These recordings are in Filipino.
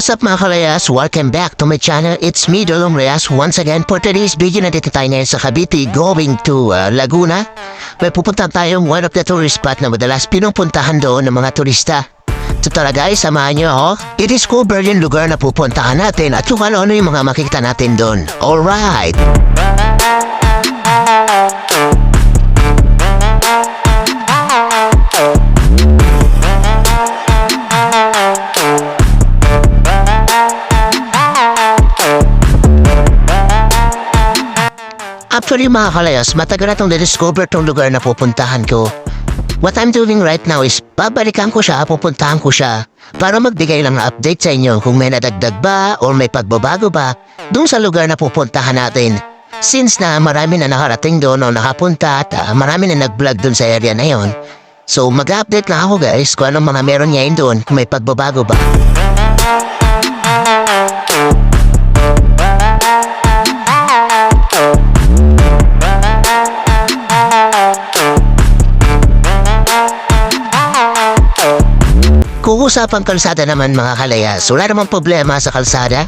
what's up mga kalayas? Welcome back to my channel. It's me, Dolong Reyes. Once again, for today's video na dito tayo ngayon sa Cavite going to uh, Laguna. May pupunta tayong one of the tourist spot na madalas pinupuntahan doon ng mga turista. So tara guys, samahan niyo ako. I-discover yung lugar na pupuntahan natin at kung ano-ano yung mga makikita natin doon. Alright! Actually mga kalayas, matagal na itong na-discover tong lugar na pupuntahan ko. What I'm doing right now is babalikan ko siya, pupuntahan ko siya para magbigay lang ng update sa inyo kung may nadagdag ba or may pagbabago ba dun sa lugar na pupuntahan natin. Since na marami na nakarating doon o nakapunta at ah, marami na nag-vlog dun sa area na yon. So mag-update lang ako guys kung anong mga meron ngayon doon kung may pagbabago ba. Kung usapang kalsada naman mga kalayas, wala namang problema sa kalsada.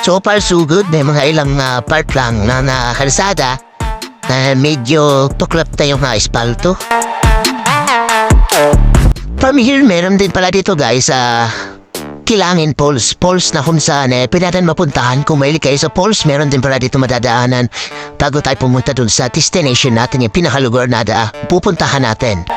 So far so good, may mga ilang ah, part lang na, na kalsada na medyo tuklap na yung mga espalto. From here, meron din pala dito guys sa Kilangin Falls. Falls na kung saan eh, pwede natin mapuntahan. Kung mahilig kayo sa falls, meron din pala dito madadaanan bago tayo pumunta dun sa destination natin, yung pinakalugar na da, pupuntahan natin.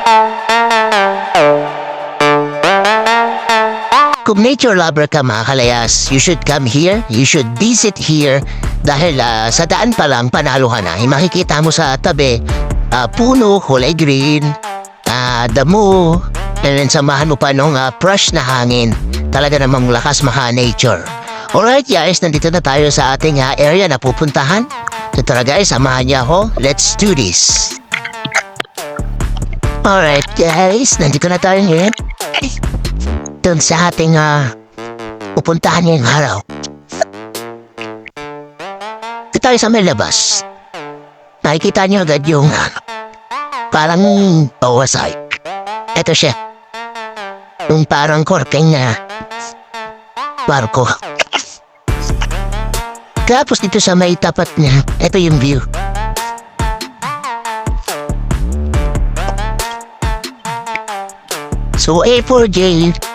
Kung nature lover ka mga kalayas, you should come here, you should visit here dahil ah, sa daan pa lang panalo ka na. Makikita mo sa tabi, ah, puno, kulay green, ah, damo, and samahan mo pa nung ah, fresh na hangin. Talaga namang lakas maka nature. Alright guys, nandito na tayo sa ating ah, area na pupuntahan. So tara guys, samahan niyo ako. Let's do this. Alright guys, nandito na tayo ngayon doon sa ating ah, pupuntahan ngayong araw. Ito sa may labas. Nakikita niyo agad yung ah, parang bawasay. Ito siya. Yung parang korpeng na barko. Tapos dito sa may tapat niya, ito yung view. So A4J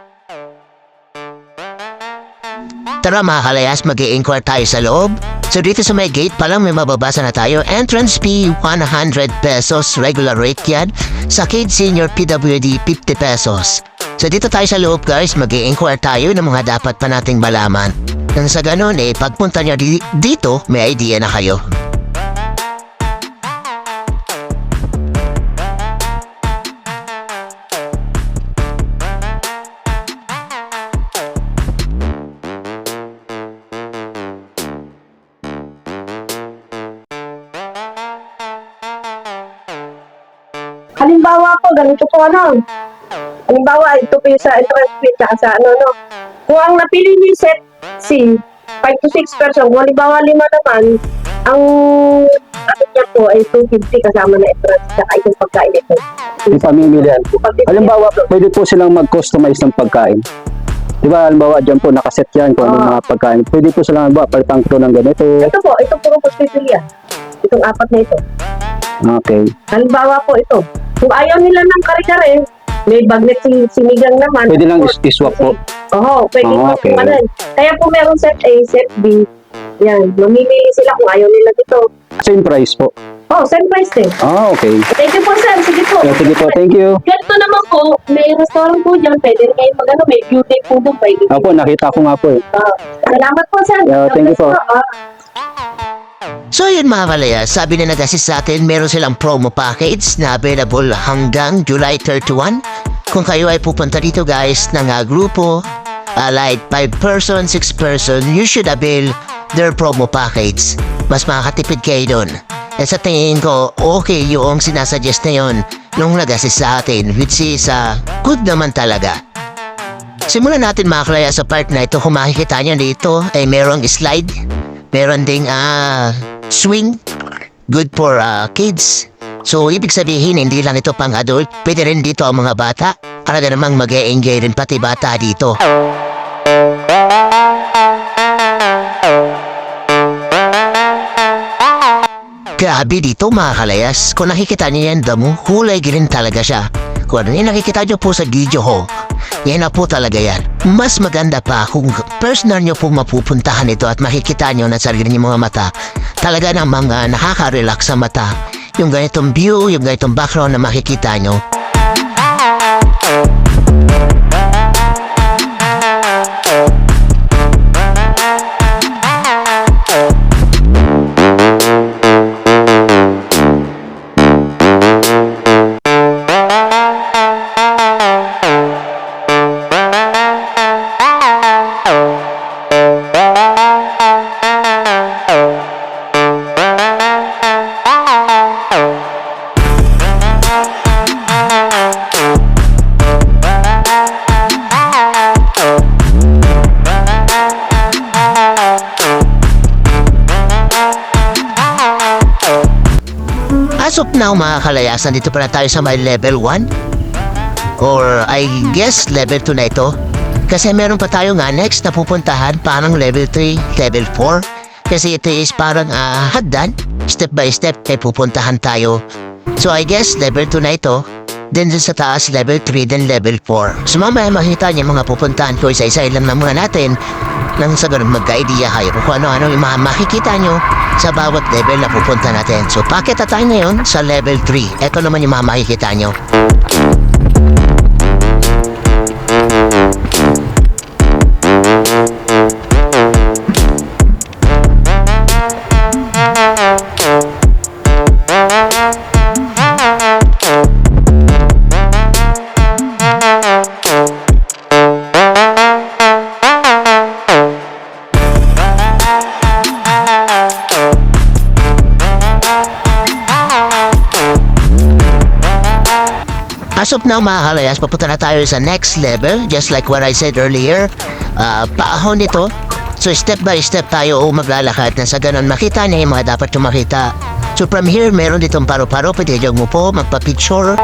Tara mga kalayas, mag inquire tayo sa loob. So dito sa may gate pa lang may mababasa na tayo. Entrance fee 100 pesos, regular rate yan. Sa Kids Senior PWD 50 pesos. So dito tayo sa loob guys, mag inquire tayo ng mga dapat pa nating malaman. Nang sa ganun eh, pagpunta nyo di- dito, may idea na kayo. Halimbawa po, ganito po ano. Halimbawa, ito po yung sa entrance fee tsaka sa ano, no. Kung ang napili yung set C, 5 to 6 person, kung halimbawa lima naman, ang ano niya po ay 250 kasama na entrance tsaka yung pagkain ito. yung pamimilihan. Halimbawa, pwede po silang mag-customize ng pagkain. Di ba, halimbawa, dyan po nakaset yan kung anong Ah. mga pagkain. Pwede po silang, halimbawa, palitan ko ng ganito. Ito po, ito po po pipilian. Itong apat na ito. Okay. Halimbawa po ito. Kung ayaw nila ng kare-kare, may bagnet si sinigang naman. Pwede lang is- iswap po. Oo, pwede po okay. ano. Kaya po meron set A, set B. Yan, mamimili sila kung ayaw nila dito. Same price po. Oh, same price din. Ah, okay. Thank you po, sir. Sige po. Yeah, sige po, thank you. Ganito naman po, may restaurant po dyan. Pwede rin kayo mag-ano, may beauty po doon. Pwede. Ako, nakita ko nga po eh. Ah, salamat po, sir. Yeah, thank you po. Ah, So yun mga kalayas, sabi na nag-assist sa atin, meron silang promo package na available hanggang July 31. Kung kayo ay pupunta dito guys ng grupo uh, like 5 person, 6 person, you should avail their promo package. Mas makakatipid kayo dun. Eh sa tingin ko, okay yung sinasuggest na yun nung nag-assist sa atin, which is uh, good naman talaga. Simulan natin mga kalaya sa part na ito. Kung makikita nyo dito, ay merong slide. Meron ding ah, swing. Good for ah, kids. So, ibig sabihin, hindi lang ito pang adult. Pwede rin dito ang mga bata. Talaga namang mag enjoy rin pati bata dito. Grabe dito mga kalayas. Kung nakikita niyo yan damo, kulay green talaga siya. Kung ano yung nakikita niyo po sa video ko, yan na po talaga yan. Mas maganda pa kung personal niyo pong mapupuntahan ito at makikita niyo na sarili niyo mga mata. Talaga namang uh, nakaka-relax sa mata. Yung ganitong view, yung ganitong background na makikita niyo. Of now mga kalayas, nandito pa na tayo sa may level 1. Or I guess level 2 na ito. Kasi meron pa tayo nga next na pupuntahan parang level 3, level 4. Kasi ito is parang ah, hagdan. Step by step ay pupuntahan tayo. So I guess level 2 na ito. Then sa taas level 3 then level 4. So mamaya makita niyo mga pupuntahan ko isa-isa lang na muna natin. Nang sa ganun magka-idea kayo kung ano-ano yung makikita nyo sa bawat level na pupunta natin. So pakit na tayo ngayon sa level 3. Ito naman yung mga makikita nyo. As of now mga papunta na tayo sa next level. Just like what I said earlier, uh, paahon nito. So step by step tayo maglalakad na sa ganun makita niya yung mga dapat yung makita. So from here, meron ditong paro-paro. Pwede dyan mo po magpa-picture.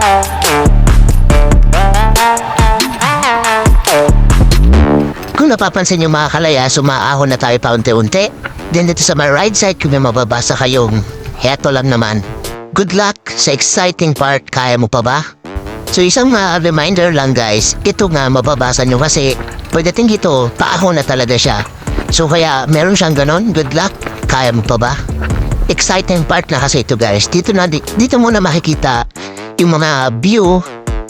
Kung napapansin yung mga kalayas, sumaahon na tayo pa unti-unti. Then dito sa my right side, kung may mababasa kayong heto lang naman. Good luck sa exciting part. Kaya mo pa ba? So isang uh, reminder lang guys, ito nga mababasa nyo kasi pagdating dito, paahon na talaga siya. So kaya meron siyang ganon, good luck, kaya mo pa ba? Exciting part na kasi ito guys, dito na dito mo na makikita yung mga view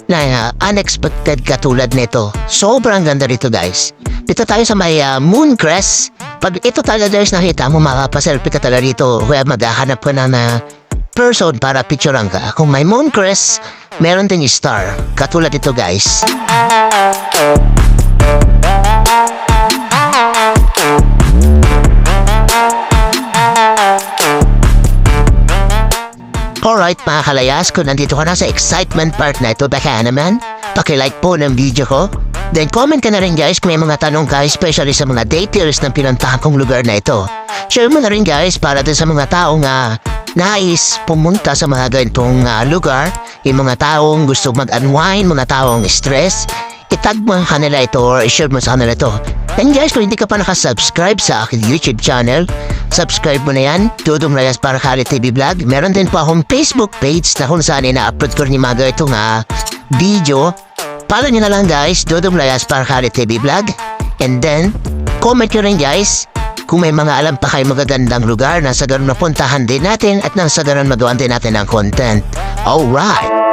na uh, unexpected katulad nito. Sobrang ganda rito guys. Dito tayo sa may uh, moon crest. Pag ito talaga guys nakita mo, makapaselfie ka talaga rito. Kaya maghahanap ka na na person para picturean ka. Kung may moon crest, meron ding star. Katulad ito guys. Alright mga kalayas, kung nandito ka na sa excitement part na ito, baka naman, pakilike po ng video ko. Then comment ka na rin guys kung may mga tanong ka, especially sa mga details ng pinuntahan kong lugar na ito. Share mo na rin guys para din sa mga taong nga nais pumunta sa mga ganitong uh, lugar, yung mga taong gusto mag-unwind, mga taong stress, itag mo kanila ito or i-share mo sa kanila ito. And guys, kung hindi ka pa nakasubscribe sa aking YouTube channel, subscribe mo na yan, Dudong Reyes Paracali TV Vlog. Meron din po akong Facebook page na kung saan ina-upload ko rin yung mga ganitong uh, video. Follow nyo na lang guys, Dudong Reyes Paracali TV Vlog. And then, comment nyo rin guys kung may mga alam pa kayo magagandang lugar na sa ganun napuntahan din natin at nang sa ganun magawan din natin ng content. Alright!